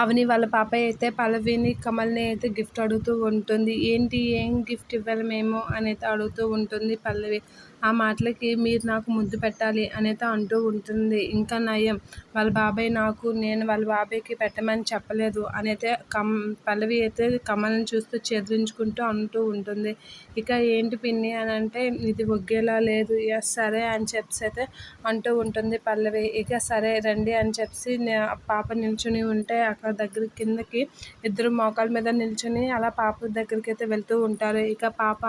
అవని వాళ్ళ పాప అయితే పల్లవిని కమల్ని అయితే గిఫ్ట్ అడుగుతూ ఉంటుంది. ఏంటి ఏం గిఫ్ట్ ఇవ్వాలి మేము? అనేది అడుగుతూ ఉంటుంది పల్లవి. ఆ మాటలకి మీరు నాకు ముద్దు పెట్టాలి అనేది అంటూ ఉంటుంది. ఇంకా నయం. వాళ్ళ బాబాయ్ నాకు నేను వాళ్ళ బాబాయ్కి పెట్టమని చెప్పలేదు అనైతే కమ్ పల్లవి అయితే కమల్ని చూస్తూ చెదిరించుకుంటూ అంటూ ఉంటుంది. ఇక ఏంటి పిన్ని అని అంటే ఇది ఒగ్గేలా లేదు. ఎస్ సరే అని చెప్పి అయితే అంటూ ఉంటుంది పల్లవి. ఇక సరే రండి అని చెప్పి పాప నిల్చుని ఉంటే అక్కడ దగ్గర కిందకి ఇద్దరు మోకాళ్ళ మీద నిల్చొని అలా పాప దగ్గరికి అయితే వెళ్తూ ఉంటారు. ఇక పాప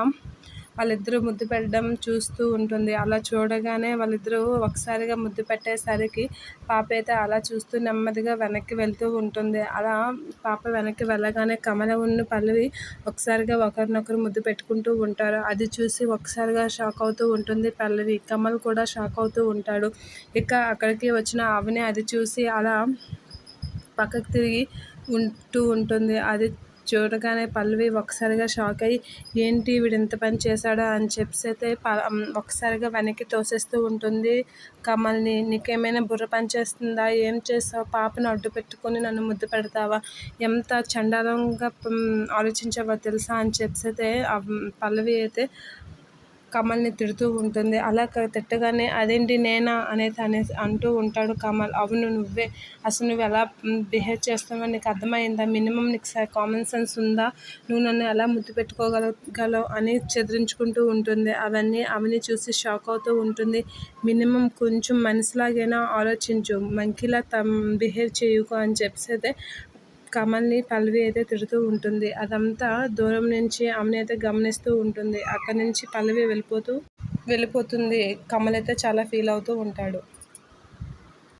వాళ్ళిద్దరూ ముద్దు పెట్టడం చూస్తూ ఉంటుంది. అలా చూడగానే వాళ్ళిద్దరూ ఒకసారిగా ముద్దు పెట్టేసరికి పాప అయితే అలా చూస్తూ నెమ్మదిగా వెనక్కి వెళ్తూ ఉంటుంది. అలా పాప వెనక్కి వెళ్ళగానే కమల ఉన్న పల్లవి ఒకసారిగా ఒకరినొకరు ముద్దు పెట్టుకుంటూ ఉంటారు. అది చూసి ఒకసారిగా షాక్ అవుతూ ఉంటుంది పల్లవి. కమల్ కూడా షాక్ అవుతూ ఉంటాడు. ఇక అక్కడికి వచ్చిన అవని అది చూసి అలా పక్కకు తిరిగి ఉంటూ ఉంటుంది. అది చూడగానే పల్లవి ఒకసారిగా షాక్ అయ్యి ఏంటి వీడు ఇంత పని చేశాడా? అని చెప్పి అయితే ఒకసారిగా వెనక్కి తోసేస్తూ ఉంటుంది. కమల్ని నీకేమైనా బుర్ర పని చేస్తుందా? ఏం చేస్తావు? పాపను అడ్డు పెట్టుకొని నన్ను ముద్దు పెడతావా? ఎంత చండాలంగా ఆలోచించావో తెలుసా? అని చెప్పి అయితే పల్లవి అయితే కమల్ని తిడుతూ ఉంటుంది. అలా తిట్టగానే అదేంటి నేనా? అనేది అనేసి అంటూ ఉంటాడు కమల్. అవును నువ్వే. అసలు నువ్వు ఎలా బిహేవ్ చేస్తావని నీకు అర్థమైందా? మినిమం నీకు కామన్ సెన్స్ ఉందా? నువ్వు నన్ను ఎలా ముద్దు పెట్టుకోగలగలవు? అని చెదిరించుకుంటూ ఉంటుంది. అవన్నీ అవన్నీ చూసి షాక్ అవుతూ ఉంటుంది. మినిమం కొంచెం మనసులాగైనా ఆలోచించు. మంకిలా తమ్ బిహేవ్ చేయకు అని చెప్పేసి అయితే కమల్ని పల్లవి అయితే తిడుతూ ఉంటుంది. అదంతా దూరం నుంచి ఆమెను అయితే గమనిస్తూ ఉంటుంది. అక్కడి నుంచి పల్లవి వెళ్ళిపోతూ వెళ్ళిపోతుంది. కమల్ అయితే చాలా ఫీల్ అవుతూ ఉంటాడు.